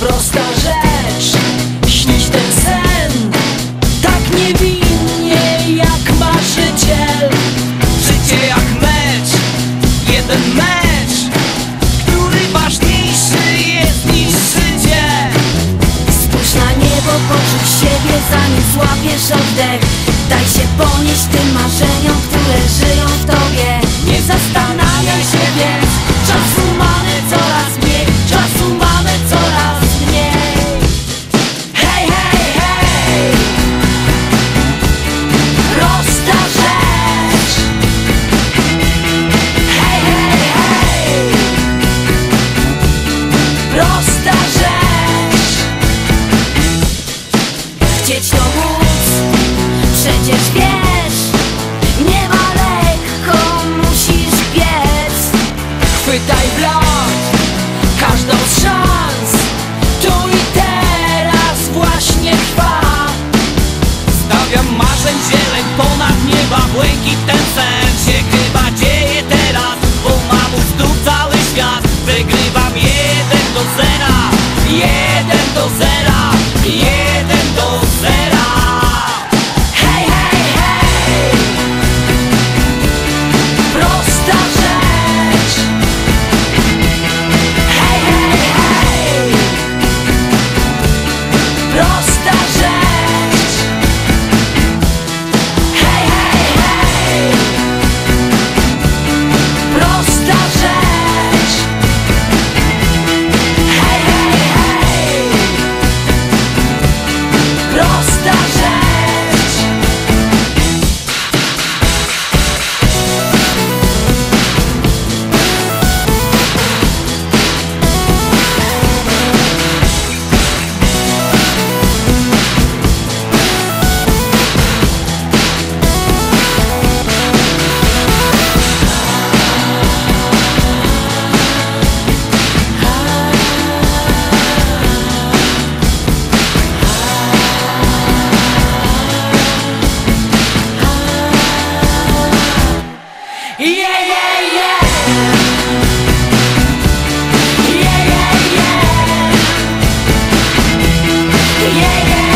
prosta rzecz. Śnić ten sen Tak niewinnie jak marzyciel. Życie jak mecz, jeden mecz Który ważniejszy jest niż życie. Spójrz na niebo, poczuj siebie zanim złapiesz oddech. Daj się ponieść przecież wiesz Nie ma lekko, musisz biec. Chwytaj w lot, każdą z szans Tu i teraz właśnie trwa. Stawiam marzeń zieleń ponad nieba Błękit ten sen się chyba dzieje teraz Bo mam u cały świat. Wygrywam jeden do zera Jeden do zera Jeden yeah, yeah.